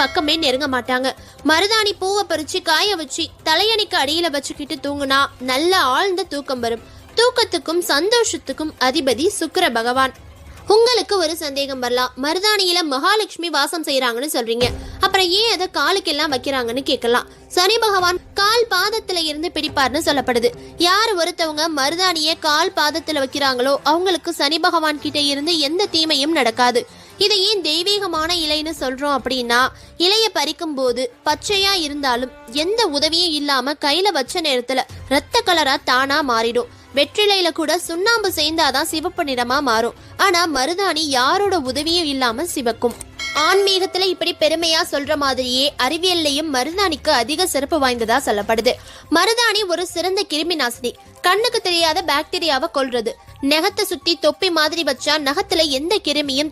பக்கமே நெருங்க மாட்டாங்க. மருதாணி பூவை பறிச்சு காய வச்சு தலையணைக்கு அடியில வச்சுக்கிட்டு தூங்குனா நல்ல ஆழ்ந்த தூக்கம் வரும். தூக்கத்துக்கும் சந்தோஷத்துக்கும் அதிபதி சுக்கிர பகவான். உங்களுக்கு ஒரு சந்தேகம் வரலாம். மருதாணியில மகாலட்சுமி வாசம் செய்யறாங்கன்னு சொல்றீங்க. அப்புறம் ஏன் அதை காலுக்கெல்லாம் வைக்கிறாங்கன்னு கேட்கலாம். சனி பகவான் கால் பாதத்துல இருந்து பிடிப்பார்னு சொல்லப்படுது. யார் ஒருத்தவங்க மருதாணிய கால் பாதத்துல வைக்கிறாங்களோ அவங்களுக்கு சனி பகவான் கிட்ட இருந்து எந்த தீமையும் நடக்காது. இதை ஏன் தெய்வீகமான இலைன்னு சொல்றோம் அப்படின்னா இலைய பறிக்கும் போது பச்சையா இருந்தாலும் எந்த உதவியும் இல்லாம கையில வச்ச நேரத்துல ரத்த கலரா தானா மாறிடும். வெற்றிலையில கூட சுண்ணாம்பு சேர்ந்தாதான் சிவப்பு நிறமா மாறும். ஆனா மருதாணி யாரோட உதவியும் இல்லாம சிவக்கும். ஆன்மீகத்துல இப்படி பெருமையா சொல்ற மாதிரியே அறிவியல்லையும் மருதாணிக்கு அதிக சிறப்பு வாய்ந்ததா சொல்லப்படுது. மருதாணி ஒரு சிறந்த கிருமி நாசினி. கண்ணுக்கு தெரியாத பாக்டீரியாவை கொல்றது. நகத்தை சுத்தி தொப்பி மாதிரி வச்சா நகத்துல எந்த கிருமியும்